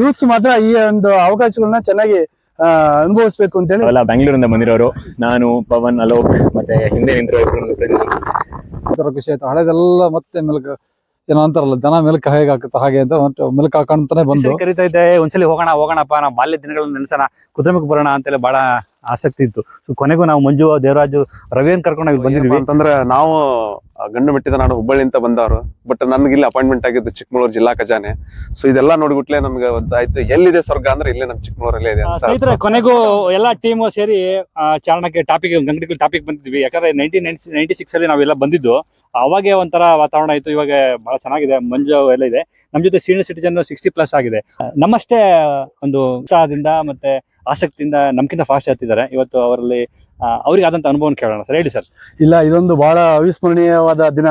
Youths ಮಾತ್ರ ಈ ಒಂದು ಅವಕಾಶಗಳನ್ನ ಚೆನ್ನಾಗಿ ಅನುಭವಿಸಬೇಕು ಅನುಭವಿಸ್ಬೇಕು ಅಂತ ಹೇಳಿ. ಬೆಂಗಳೂರಿಂದ ಬಂದಿರೋರು ನಾನು ಪವನ್ ಅಲೋಕ್ ಮತ್ತೆ ಹಿಂದೆ ನಿಂತಿರೋ ಇಬ್ರು ಫ್ರೆಂಡ್ಸ್ ಒಂಥರ ಖುಷಿ ಆಯ್ತು. ಹಳೆದೆಲ್ಲ ಮತ್ತೆ ಮೆಲ್ಕ. ಏನೋ ಅಂತಾರಲ್ಲ ದನ ಮಿಲ್ಕ್ ಹೇಗೆ ಹಾಕುತ್ತೆ ಹಾಗೆ ಅಂತ ಮಿಲ್ಕ್ ಹಾಕೊಂತಾನೆ ಬಂದು. ಕರಿತಾ ಇದ್ದೆ ಒಂದ್ಸಲಿ ಹೋಗೋಣ ಹೋಗೋಣಪ್ಪ ನಾವು ಬಾಲ್ಯ ದಿನಗಳನ್ನ ನೆನೆಸೋಣ ಕುದುರೆಮುಖ ಬರೋಣ ಅಂತೇಳಿ ಬಹಳ ಆಸಕ್ತಿ ಇತ್ತು. ಸೊ ಕೊನೆಗೂ ನಾವು ಮಂಜು ದೇವರಾಜು ರವಿಯನ್ನು ಕರ್ಕೊಂಡು ಇಲ್ಲಿ ಬಂದಿದ್ವಿ. ಅಂತಂದ್ರೆ ನಾವು ಗಂಡು ಮೆಟ್ಟಿದ ಹುಬ್ಬಳ್ಳಿ ಅಂತ ಬಂದವರು. ಬಟ್ ನನ್ಗೆ ಇಲ್ಲಿ ಅಪಾಯಿಂಟ್ಮೆಂಟ್ ಆಗಿದ್ದು ಚಿಕ್ಕಮಗಳೂರು ಜಿಲ್ಲಾ ಖಜಾನೆ. ಸೊ ಇದೆಲ್ಲ ನೋಡ್ಬಿಟ್ಲೆ ನಮ್ಗೆ ಗೊತ್ತಾಯ್ತು ಎಲ್ಲಿದೆ ಸ್ವರ್ಗ ಅಂದ್ರೆ ಇಲ್ಲೇ ನಮ್ ಚಿಕ್ಕಮಗಳೂರಲ್ಲೇ ಇದೆ ಸ್ನೇಹಿತರೆ ಕೊನೆಗೂ ಎಲ್ಲಾ ಟೀಮ್ ಸೇರಿ ಚಾರಣಕ್ಕೆ ಟಾಪಿಕ್ ಗಂಗಡಿ ಟಾಪಿಕ್ ಬಂದಿದ್ವಿ. ಯಾಕಂದ್ರೆ ನೈನ್ಟೀನ್ ನೈನ್ಟಿ ಸಿಕ್ಸ್ ಅಲ್ಲಿ ನಾವೆಲ್ಲ ಬಂದಿದ್ದು. ಅವಾಗೆ ಒಂಥರ ವಾತಾವರಣ ಇತ್ತು. ಇವಾಗ ಬಹಳ ಚೆನ್ನಾಗಿದೆ. ಮಂಜು ಎಲ್ಲ ಇದೆ. ನಮ್ ಜೊತೆ ಸೀನಿಯರ್ ಸಿಟಿಜನ್ ಸಿಕ್ಸ್ಟಿ ಪ್ಲಸ್ ಆಗಿದೆ. ನಮ್ಮಷ್ಟೇ ಒಂದು ಉತ್ಸಾಹದಿಂದ ಮತ್ತೆ ಆಸಕ್ತಿಯಿಂದ ನಮ್ಗಿಂತ ಫಾಸ್ಟ್ ಹತ್ತಿದ್ದಾರೆ. ಇವತ್ತು ಅವರಲ್ಲಿ ಅವ್ರಿಗೆ ಆದಂತ ಅನುಭವ ಕೇಳೋಣ ಸರ್. ಹೇಳಿ ಸರ್. ಇಲ್ಲ, ಇದೊಂದು ಬಹಳ ಅವಿಸ್ಮರಣೀಯವಾದ ದಿನ.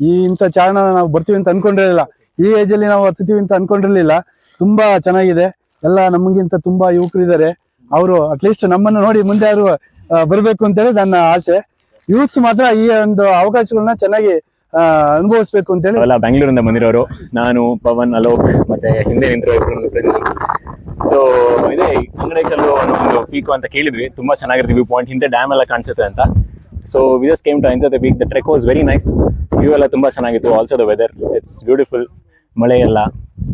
ಈ ಇಂಥ ಚಾರಣ ನಾವು ಬರ್ತೀವಿ ಅಂತ ಅನ್ಕೊಂಡಿರಲಿಲ್ಲ. ಈ ಏಜ್ ಅಲ್ಲಿ ನಾವು ಹತ್ತೀವಿ ಅಂತ ಅನ್ಕೊಂಡಿರ್ಲಿಲ್ಲ. ತುಂಬಾ ಚೆನ್ನಾಗಿದೆ. ಎಲ್ಲ ನಮಗಿಂತ ತುಂಬಾ ಯುವಕರಿದ್ದಾರೆ. ಅವರು ಅಟ್ಲೀಸ್ಟ್ ನಮ್ಮನ್ನು ನೋಡಿ ಮುಂದೆ ಯಾರು ಬರ್ಬೇಕು ಅಂತೇಳಿ ನನ್ನ ಆಸೆ. ಯೂತ್ಸ್ ಮಾತ್ರ ಈ ಒಂದು ಅವಕಾಶಗಳನ್ನ ಚೆನ್ನಾಗಿ ಆ, ಅನುಭವಿಸ್ಬೇಕು ಅಂತೇಳಿ ಅವೆಲ್ಲ ಬೆಂಗಳೂರಿಂದ ಬಂದಿರೋರು ನಾನು ಪವನ್ ಅಲೋಕ್ ಮತ್ತೆ ಹಿಂದೆ ನಿಂತಿರೋ ಇಬ್ರು ಫ್ರೆಂಡ್ಸ್ ಸೊ ಇದೆ ಅಂಗಡಿಕಲ್ಲು ಒಂದು ಪೀಕು ಅಂತ ಕೇಳಿದ್ವಿ. ತುಂಬಾ ಚೆನ್ನಾಗಿರುತ್ತೆ ವ್ಯೂ ಪಾಯಿಂಟ್ ಹಿಂದೆ ಡ್ಯಾಮ್ ಎಲ್ಲ ಕಾಣಿಸುತ್ತೆ ಅಂತ. So we just came to enjoy the peak the trek was very nice view ಎಲ್ಲ ತುಂಬಾ ಚೆನ್ನಾಗಿತ್ತು. Also the weather it's beautiful ಮಳೆ ಎಲ್ಲ.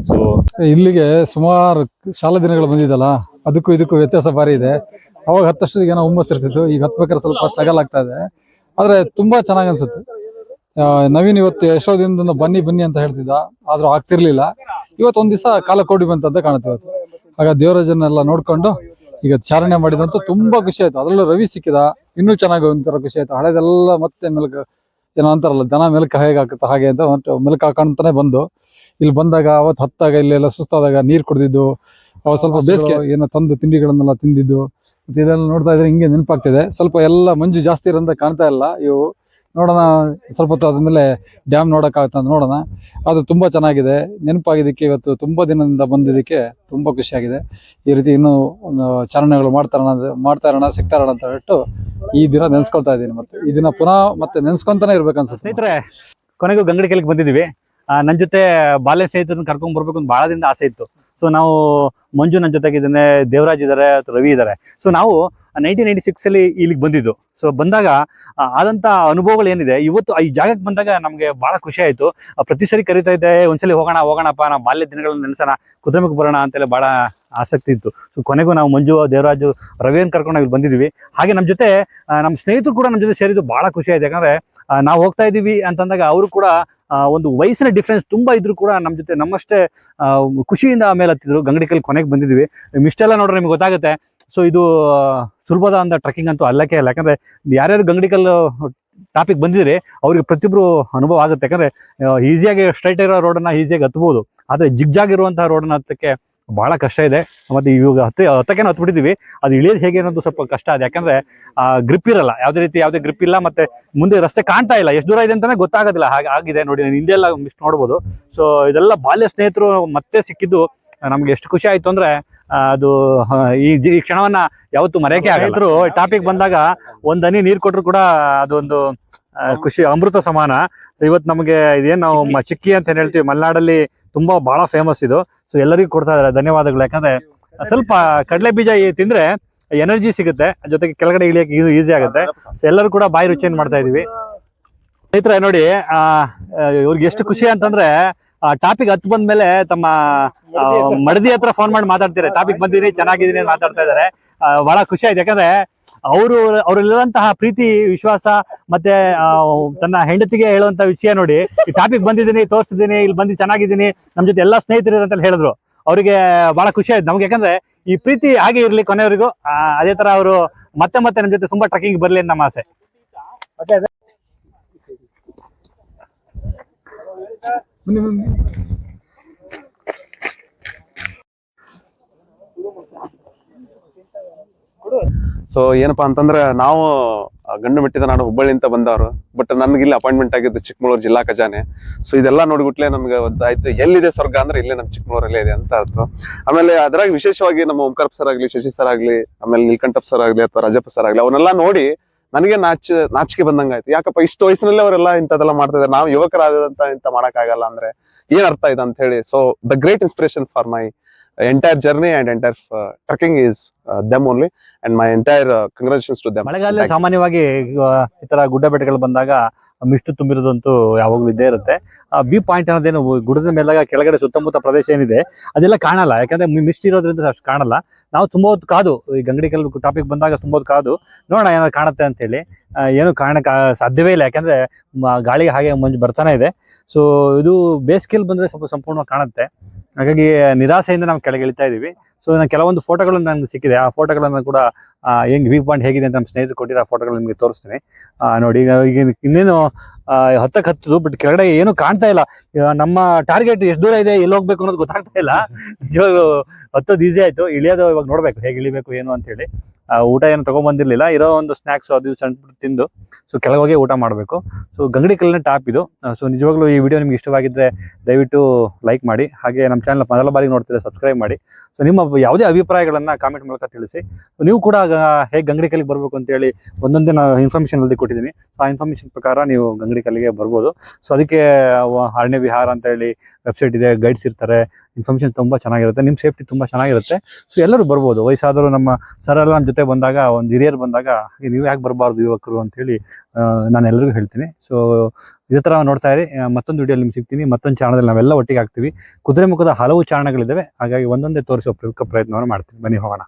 ಸೊ ಇಲ್ಲಿಗೆ ಸುಮಾರು ಶಾಲಾ ದಿನಗಳು ಬಂದಿದ್ದಲ್ಲ ಅದಕ್ಕೂ ಇದಕ್ಕೂ ವ್ಯತ್ಯಾಸ ಭಾರಿ ಇದೆ. ಅವಾಗ ಹತ್ತಷ್ಟು ಏನೋ ಹುಮ್ಮಸ್ ಇರ್ತಿತ್ತು. ಈಗ ಹತ್ಬೇಕಾದ್ರೆ ಸ್ವಲ್ಪ ಸ್ಟ್ರಗಲ್ ಆಗ್ತಾ ಇದೆ. ಆದ್ರೆ ತುಂಬಾ ಚೆನ್ನಾಗಿ ಅನ್ಸುತ್ತೆ. ನವೀನ್ ಇವತ್ತು ಎಷ್ಟೋ ದಿನದಿಂದ ಬನ್ನಿ ಬನ್ನಿ ಅಂತ ಹೇಳ್ತಿದ್ದ, ಆದ್ರೂ ಆಗ್ತಿರ್ಲಿಲ್ಲ. ಇವತ್ತು ಒಂದ್ ದಿವಸ ಕಾಲ ಕೋಡಿ ಬಂತಂತ ಕಾಣುತ್ತೆ ಇವತ್ತು. ಆಗ ದೇವರಾಜನ್ನೆಲ್ಲ ನೋಡ್ಕೊಂಡು ಈಗ ಚಾರಣೆ ಮಾಡಿದಂತೂ ತುಂಬಾ ಖುಷಿ ಆಯ್ತು. ಅದ್ರಲ್ಲೂ ರವಿ ಸಿಕ್ಕಿದ, ಇನ್ನೂ ಚೆನ್ನಾಗಿ ಒಂಥರ ಖುಷಿ ಆಯ್ತು. ಹಳೆದೆಲ್ಲ ಮತ್ತೆ ಮೆಲ್ಕ, ಏನೋ ಅಂತಾರಲ್ಲ, ದನ ಮೆಲ್ಕ ಹೇಗೆ ಹಾಕುತ್ತೆ ಹಾಗೆ ಅಂತ ಮೆಲ್ಕ ಹಾಕೊಂತಾನೆ ಬಂದು. ಇಲ್ಲಿ ಬಂದಾಗ ಅವತ್ತು ಹತ್ತಾಗ ಇಲ್ಲೆಲ್ಲ ಸುಸ್ತಾದಾಗ ನೀರು ಕುಡ್ದಿದ್ದು ಅವಾಗ ಸ್ವಲ್ಪ ಬೇಸಿಗೆ ಏನೋ ತಂದು ತಿಂಡಿಗಳನ್ನೆಲ್ಲ ತಿಂದಿದ್ದು, ಮತ್ತೆ ಇದೆಲ್ಲ ನೋಡ್ತಾ ಇದ್ರೆ ಹಿಂಗೆ ನೆನಪಾಗ್ತಿದೆ. ಸ್ವಲ್ಪ ಎಲ್ಲ ಮಂಜು ಜಾಸ್ತಿ ಇರೋಂತ ಕಾಣ್ತಾ ಇಲ್ಲ ಇವು. ನೋಡೋಣ, ಸ್ವಲ್ಪ ಹೊತ್ತು ಆದ್ಮೇಲೆ ಡ್ಯಾಮ್ ನೋಡೋಕ್ಕಾಗುತ್ತೆ ಅಂತ ನೋಡೋಣ. ಅದು ತುಂಬಾ ಚೆನ್ನಾಗಿದೆ. ನೆನಪಾಗಿದ್ದಕ್ಕೆ ಇವತ್ತು ತುಂಬಾ ದಿನದಿಂದ ಬಂದಿದ್ದಕ್ಕೆ ತುಂಬಾ ಖುಷಿಯಾಗಿದೆ ಈ ರೀತಿ ಇನ್ನೂ ಒಂದು ಚಾರಣೆಗಳು ಮಾಡ್ತಾರಣ ಮಾಡ್ತಾ ಇರೋಣ ಅಂತ ಹೇಳ್ಬಿಟ್ಟು ಈ ದಿನ ನೆನ್ಸ್ಕೊಳ್ತಾ ಇದ್ದೀನಿ ಮತ್ತೆ. ಈ ದಿನ ಪುನಃ ಮತ್ತೆ ನೆನ್ಸ್ಕೊಂತಾನೆ ಇರ್ಬೇಕನ್ಸುತ್ತೆ. ಸ್ನೇಹಿತರೆ, ಕೊನೆಗೂ ಗಂಗಡಿ ಕೆಳಗೆ ಬಂದಿದ್ದೀವಿ. ನನ್ನ ನನ್ ಜೊತೆ ಬಾಲ್ಯ ಸ್ನೇಹಿತರನ್ನ ಕರ್ಕೊಂಡ್ ಬರ್ಬೇಕು ಅಂತ ಬಹಳ ದಿನದ ಆಸೆ ಇತ್ತು. ಸೊ ನಾವು ಮಂಜು ನನ್ನ ಜೊತೆಗಿದ್ದಾನೆ ದೇವರಾಜ್ ಇದ್ದಾರೆ ರವಿ ಇದ್ದಾರೆ ಸೊ ನಾವು ನೈನ್ಟೀನ್ ನೈನ್ಟಿ ಸಿಕ್ಸ್ ಅಲ್ಲಿ ಇಲ್ಲಿಗೆ ಬಂದಿದ್ದು. ಸೊ ಬಂದಾಗ ಆದಂತ ಅನುಭವಗಳು ಏನಿದೆ, ಇವತ್ತು ಈ ಜಾಗಕ್ಕೆ ಬಂದಾಗ ನಮಗೆ ಬಹಳ ಖುಷಿ ಆಯ್ತು. ಪ್ರತಿ ಸರಿ ಕರಿತಾ ಇದ್ದೆ, ಒಂದ್ಸಲಿ ಹೋಗೋಣ, ಹೋಗೋಣಪ್ಪ, ನಾವು ಬಾಲ್ಯ ದಿನಗಳನ್ನ ನೆನೆಸೋಣ, ಕುದುರೆಮುಖ ಬರೋಣ ಅಂತೆಲ್ಲ ಬಹಳ ಆಸಕ್ತಿ ಇತ್ತು. ಸೊ ಕೊನೆಗೂ ನಾವು ಮಂಜು, ದೇವರಾಜು ರವಿಯನ್ನು ಕರ್ಕೊಂಡು ಇಲ್ಲಿ ಬಂದಿದ್ವಿ. ಹಾಗೆ ನಮ್ಮ ಜೊತೆ ನಮ್ಮ ಸ್ನೇಹಿತರು ಕೂಡ ನಮ್ಮ ಜೊತೆ ಸೇರಿದ್ದು ಬಹಳ ಖುಷಿ ಆಯ್ತು. ಯಾಕಂದ್ರೆ ನಾವು ಹೋಗ್ತಾ ಇದೀವಿ ಅಂತಂದಾಗ ಅವರು ಕೂಡ ಒಂದು ವಯಸ್ಸಿನ ಡಿಫ್ರೆನ್ಸ್ ತುಂಬಾ ಇದ್ರು ಕೂಡ ನಮ್ಮ ಜೊತೆ ನಮ್ಮಷ್ಟೇ ಖುಷಿಯಿಂದ ಆಮೇಲೆ ಹತ್ತಿದ್ರು ಗಂಗಡಿಕಲ್ ಕೊನೆಗೆ ಬಂದಿದ್ವಿ. ಇಷ್ಟೆಲ್ಲ ನೋಡ್ರೆ ನಿಮ್ಗೆ ಗೊತ್ತಾಗುತ್ತೆ. ಸೊ ಇದು, ಸುಲಭದ ಅಂತ ಟ್ರೆಕ್ಕಿಂಗ್ ಅಂತೂ ಅಲ್ಲಕ್ಕೆ ಅಲ್ಲ. ಯಾಕಂದ್ರೆ ಯಾರ್ಯಾರು ಗಂಗಡಿಕಲ್ ಟಾಪಿಕ್ ಬಂದಿದ್ರೆ ಅವ್ರಿಗೆ ಪ್ರತಿಯೊಬ್ರು ಅನುಭವ ಆಗುತ್ತೆ. ಯಾಕಂದ್ರೆ ಈಸಿಯಾಗಿ ಸ್ಟ್ರೈಟ್ ಇರೋ ರೋಡನ್ನ ಈಸಿಯಾಗಿ ಹತ್ಬೋದು. ಆದ್ರೆ ಜಿಗ್ಜಾಗ್ ಇರುವಂತಹ ರೋಡನ್ನ ಹತ್ತಕ್ಕೆ ಬಹಳ ಕಷ್ಟ ಇದೆ. ಮತ್ತೆ ಇವಾಗ ಹತ್ತಿ, ಹತ್ತಕ್ಕೇನು ಹತ್ಬಿಟ್ಟಿದೀವಿ. ಅದು ಇಳಿಯೋದು ಹೇಗೆ ಅನ್ನೋದು ಸ್ವಲ್ಪ ಕಷ್ಟ ಅದು. ಯಾಕಂದ್ರೆ, ಆ ಗ್ರಿಪ್ ಇರಲ್ಲ. ಯಾವುದೇ ರೀತಿ ಯಾವುದೇ ಗ್ರಿಪ್ ಇಲ್ಲ ಮತ್ತೆ ಮುಂದೆ ರಸ್ತೆ ಕಾಣ್ತಾ ಇಲ್ಲ. ಎಷ್ಟು ದೂರ ಇದೆ ಅಂತಾನೆ ಗೊತ್ತಾಗೋದಿಲ್ಲ. ಹಾಗೆ ಆಗಿದೆ ನೋಡಿ. ನಾನು ಹಿಂದೆಲ್ಲ ಮಿಸ್ ನೋಡ್ಬೋದು. ಸೊ ಇದೆಲ್ಲ ಬಾಲ್ಯ ಸ್ನೇಹಿತರು ಮತ್ತೆ ಸಿಕ್ಕಿದ್ದು ನಮ್ಗೆ ಎಷ್ಟು ಖುಷಿ ಆಯ್ತು ಅಂದ್ರೆ ಅದು ಈ ಈ ಕ್ಷಣವನ್ನ ಯಾವತ್ತು ಮರೆಯಕ್ಕೆ ಆಗಲ್ಲ. ಟಾಪಿಕ್ ಬಂದಾಗ ಒಂದ್ ಹನಿ ನೀರ್ ಕೊಟ್ರು ಕೂಡ ಅದೊಂದು ಖುಷಿ ಅಮೃತ ಸಮಾನ. ಇವತ್ತು ನಮಗೆ ಇದೇನ್ ನಾವು ಚಿಕ್ಕಿ. ಅಂತ ಏನ್ ಹೇಳ್ತೀವಿ ಮಲೆನಾಡಲ್ಲಿ ತುಂಬಾ ಬಹಳ ಫೇಮಸ್ ಇದು. ಸೊ ಎಲ್ಲರಿಗೂ ಕೊಡ್ತಾ ಇದಾರೆ ಧನ್ಯವಾದಗಳು. ಯಾಕಂದ್ರೆ ಸ್ವಲ್ಪ ಕಡಲೆ ಬೀಜ ತಿಂದ್ರೆ ಎನರ್ಜಿ ಸಿಗುತ್ತೆ. ಜೊತೆಗೆ ಕೆಳಗಡೆ ಇಳಿಯಕ್ಕೆ ಇದು ಈಸಿ ಆಗುತ್ತೆ. ಸೊ ಎಲ್ಲರೂ ಕೂಡ ಬಾಯಿ ರುಚಿಯನ್ನು ಮಾಡ್ತಾ ಇದೀವಿ. ಸ್ನೇಹಿತರೆ ನೋಡಿ ಇವ್ರಿಗೆ ಎಷ್ಟು ಖುಷಿ ಅಂತಂದ್ರೆ ಆ ಟಾಪಿಕ್ ಹತ್ ಬಂದ್ಮೇಲೆ ತಮ್ಮ ಮಡದಿ ಹತ್ರ. ಫೋನ್ ಮಾಡಿ ಮಾತಾಡ್ತಾರೆ ಟಾಪಿಕ್ ಬಂದಿದ್ದೀನಿ ಚೆನ್ನಾಗಿದ್ದೀನಿ ಮಾತಾಡ್ತಾ ಇದಾರೆ ಬಹಳ ಖುಷಿ ಆಯ್ತು. ಯಾಕಂದ್ರೆ ಅವರು ಅವ್ರಲ್ಲಿರುವಂತಹ ಪ್ರೀತಿ ವಿಶ್ವಾಸ ಮತ್ತೆ ತನ್ನ ಹೆಂಡತಿಗೆ ಹೇಳುವಂತ ವಿಷಯ ನೋಡಿ ಈ ಟಾಪಿಕ್ ಬಂದಿದ್ದೀನಿ ತೋರಿಸಿದ್ದೀನಿ ಇಲ್ಲಿ ಬಂದು ಚೆನ್ನಾಗಿದ್ದೀನಿ ನಮ್ ಜೊತೆ ಎಲ್ಲಾ ಸ್ನೇಹಿತರು ಅಂತ ಹೇಳಿದ್ರು. ಅವರಿಗೆ ಬಹಳ ಖುಷಿ ಆಯ್ತು. ನಮ್ಗೆ ಯಾಕಂದ್ರೆ ಈ ಪ್ರೀತಿ ಹಾಗೆ ಇರ್ಲಿ ಕೊನೆಯವರೆಗೂ ಅದೇ ತರ ಅವರು ಮತ್ತೆ ಮತ್ತೆ ನಮ್ ಜೊತೆ ತುಂಬಾ ಟ್ರಕ್ಕಿಂಗ್ ಬರ್ಲಿ ಅಂತ ನಮ್ಮ ಆಸೆ. ಸೊ ಏನಪ್ಪಾ ಅಂತಂದ್ರೆ ನಾವು ಗಂಡು ಮೆಟ್ಟಿದ ಹುಬ್ಬಳ್ಳಿ ಅಂತ ಬಂದವರು ಬಟ್ ನಮ್ಗೆ ಇಲ್ಲಿ ಅಪಾಯಿಂಟ್ಮೆಂಟ್ ಆಗಿದ್ದು ಚಿಕ್ಕಮಗಳೂರು ಜಿಲ್ಲಾ ಖಜಾನೆ. ಸೊ ಇದೆಲ್ಲ ನೋಡ್ಬಿಟ್ಲೆ ನಮ್ಗೆ ಒಂದಾಯ್ತು. ಎಲ್ಲಿದೆ ಸ್ವರ್ಗ ಅಂದ್ರೆ ಇಲ್ಲೇ ನಮ್ಮ ಚಿಕ್ಕಮಗಳೂರಲ್ಲೇ ಇದೆ ಅಂತ ಅರ್ಥ. ಆಮೇಲೆ ಅದ್ರಾಗ ವಿಶೇಷವಾಗಿ ನಮ್ಮ ಓಂಕಾರಪ್ಪ ಸರ್ ಆಗ್ಲಿ, ಶಶಿ ಸರ್ ಆಗ್ಲಿ, ಆಮೇಲೆ ನೀಲ್ಕಂಠಪ್ ಸರ್ ಆಗ್ಲಿ ಅಥವಾ ರಾಜಪ್ಪ ಸರ್ ಆಗ್ಲಿ, ಅವನ್ನೆಲ್ಲ ನೋಡಿ ನನಗೆ ನಾಚ ನಾಚಿಕೆ ಬಂದಂಗ ಆಯ್ತು. ಯಾಕಪ್ಪ, ಇಷ್ಟು ವಯಸ್ಸಿನಲ್ಲೇ ಅವರೆಲ್ಲ ಇಂಥದೆಲ್ಲ ಮಾಡ್ತಾ ಇದ್ದಾರೆ ನಾವು ಯುವಕರಾದಂತ ಇಂತ ಆಗಲ್ಲ ಅಂದ್ರೆ ಏನ್ ಅರ್ಥ ಇದೆ ಅಂತ ಹೇಳಿ. So the great inspiration for my entire journey and entire trekking is them only and my entire congratulations to them ಮಳೆಗಾಲ ಸಾಮಾನ್ಯವಾಗಿ ಈ ತರ ಗುಡ್ಡ ಬೆಟ್ಟಗಳು ಬಂದಾಗ ಮಿಸ್ಟ್ ತುಂಬಿರೋದಂತೂ ಯಾವಾಗಲೂ ಇದ್ದೇ ಇರುತ್ತೆ. ವ್ಯೂ ಪಾಯಿಂಟ್ ಅನ್ನೋದೇನು ಗುಡ್ಡದ ಮೇಲಾಗ ಕೆಳಗಡೆ ಸುತ್ತಮುತ್ತ ಪ್ರದೇಶ ಏನಿದೆ ಅದೆಲ್ಲ ಕಾಣಲ್ಲ. ಯಾಕಂದ್ರೆ ಮಿಸ್ಟ್ ಇರೋದ್ರಿಂದ ಅಷ್ಟು ಕಾಣಲ್ಲ. ನಾವು ತುಂಬ ಹೊತ್ತು ಕಾದು ಈ ಗಂಗಡಿ ಕೆಲ್ ಟಾಪಿಕ್ ಬಂದಾಗ ತುಂಬ ಹೊತ್ತು ಕಾದು ನೋಡೋಣ ಏನಾದ್ರು ಕಾಣುತ್ತೆ ಅಂತ ಹೇಳಿ ಏನು ಕಾಣಕ್ಕೆ ಸಾಧ್ಯವೇ ಇಲ್ಲ. ಯಾಕಂದ್ರೆ ಗಾಳಿಗೆ ಹಾಗೆ ಮಂಜು ಬರ್ತಾನೆ ಇದೆ. ಸೊ ಇದು ಬೇಸಿಗೆಲ್ ಬಂದ್ರೆ ಸ್ವಲ್ಪ ಸಂಪೂರ್ಣವಾಗಿ ಕಾಣುತ್ತೆ. ಹಾಗಾಗಿ ನಿರಾಸೆಯಿಂದ ನಾವು ಕೆಳಗೆ ಇಳಿತಾ ಇದೀವಿ. ಸೊ ನಾನು ಕೆಲವೊಂದು ಫೋಟೋಗಳು ನನಗೆ ಸಿಕ್ಕಿದೆ. ಆ ಫೋಟೋಗಳನ್ನು ಕೂಡ ಹೆಂಗ್ ವ್ಯೂ ಪಾಯಿಂಟ್ ಹೇಗಿದೆ ಅಂತ ನಮ್ಮ ಸ್ನೇಹಿತರು ಕೊಟ್ಟಿರೋ ಆ ಫೋಟೋಗಳು ನಿಮಗೆ ತೋರಿಸ್ತೀನಿ. ನೋಡಿ, ಈಗ ಇನ್ನೇನು ಹತ್ತಕ್ಕೆ ಹತ್ತದು ಬಟ್ ಕೆಳಗಡೆ ಏನು ಕಾಣ್ತಾ ಇಲ್ಲ. ನಮ್ಮ ಟಾರ್ಗೆಟ್ ಎಷ್ಟು ದೂರ ಇದೆ, ಎಲ್ಲಿ ಹೋಗ್ಬೇಕು ಅನ್ನೋದು ಗೊತ್ತಾಗ್ತಾ ಇಲ್ಲ. ಇವಾಗ ಹತ್ತೋದು ಈಸಿ ಆಯ್ತು. ಇಳಿಯೋದು ಇವಾಗ ನೋಡ್ಬೇಕು, ಹೇಗೆ ಇಳಿಬೇಕು, ಏನು ಅಂತ ಹೇಳಿ. ಊಟ ಏನು ತಗೊಂಡ್ಬಂದಿರ್ಲಿಲ್ಲ ಇರೋ ಒಂದು ಸ್ನಾಕ್ಸ್ ಅದು ಸಣ್ಣ ತಿಂದು ಸೊ ಕೆಳಗೋಗಿ ಊಟ ಮಾಡಬೇಕು. ಸೊ ಗಂಗಡಿ ಕಲ್ಲಿನ ಟಾಪ್ ಇದು. ಸೊ ನಿಜವಾಗ್ಲೂ ಈ ವಿಡಿಯೋ ನಿಮ್ಗೆ ಇಷ್ಟವಾಗಿದ್ರೆ ದಯವಿಟ್ಟು ಲೈಕ್ ಮಾಡಿ, ಹಾಗೆ ನಮ್ಮ ಚಾನಲ್ ಮೊದಲ ಬಾರಿಗೆ ನೋಡ್ತಿದ್ರೆ ಸಬ್ಸ್ಕ್ರೈಬ್ ಮಾಡಿ. ಸೊ ನಿಮ್ಮ ಯಾವುದೇ ಅಭಿಪ್ರಾಯಗಳನ್ನ ಕಾಮೆಂಟ್ ಮೂಲಕ ತಿಳಿಸಿ. ನೀವು ಕೂಡ ಹೇಗೆ ಗಂಗಡಿ ಕಲ್ಲಿಗೆ ಬರಬೇಕು ಅಂತೇಳಿ ಒಂದೊಂದೇ ನಾನು ಇನ್ಫಾರ್ಮೇಷನ್ ಅಲ್ಲಿ ಕೊಟ್ಟಿದ್ದೀನಿ. ಆ ಇನ್ಫಾರ್ಮೇಷನ್ ಪ್ರಕಾರ ನೀವು ಗಂಗಡಿ ಕಲ್ಲಿಗೆ ಬರ್ಬೋದು. ಸೊ ಅದಕ್ಕೆ ಅರಣ್ಯ ವಿಹಾರ ಅಂತ ಹೇಳಿ ವೆಬ್ಸೈಟ್ ಇದೆ ಗೈಡ್ಸ್ ಇರ್ತಾರೆ ಇನ್ಫಾರ್ಮೇಷನ್ ತುಂಬಾ ಚೆನ್ನಾಗಿರುತ್ತೆ ನಿಮ್ಮ ಸೇಫ್ಟಿ ತುಂಬಾ ಚೆನ್ನಾಗಿರುತ್ತೆ. ಸೊ ಎಲ್ಲರೂ ಬರ್ಬೋದು. ವಯಸ್ಸಾದರೂ ನಮ್ಮ ಸರ್ ಎಲ್ಲ ನಮ್ಮ ಜೊತೆ ಬಂದಾಗ ಒಂದು ಹಿರಿಯರು ಬಂದಾಗ "ಹಾಗೆ ನೀವು ಯಾಕೆ ಬರಬಾರ್ದು ಯುವಕರು? ಅಂತ ಹೇಳಿ ನಾನು ಎಲ್ಲರಿಗೂ ಹೇಳ್ತೀನಿ. ಸೊ ಇದೇ ಥರ ನೋಡ್ತಾ ಇರಿ. ಮತ್ತೊಂದು ವಿಡಿಯೋ ನಿಮ್ಗೆ ಸಿಗ್ತೀನಿ. ಮತ್ತೊಂದು ಚಾನಲ್ ನಾವೆಲ್ಲ ಒಟ್ಟಿಗೆ ಆಗ್ತೀವಿ. ಕುದುರೆ ಮುಖದ ಹಲವು ಚಾರಣಗಳಿದ್ದಾವೆ ಹಾಗಾಗಿ ಒಂದೊಂದೇ ತೋರಿಸುವ ಪ್ರಮುಖ ಪ್ರಯತ್ನವನ್ನು ಮಾಡ್ತೀನಿ. ಬನ್ನಿ ಹೋಗೋಣ.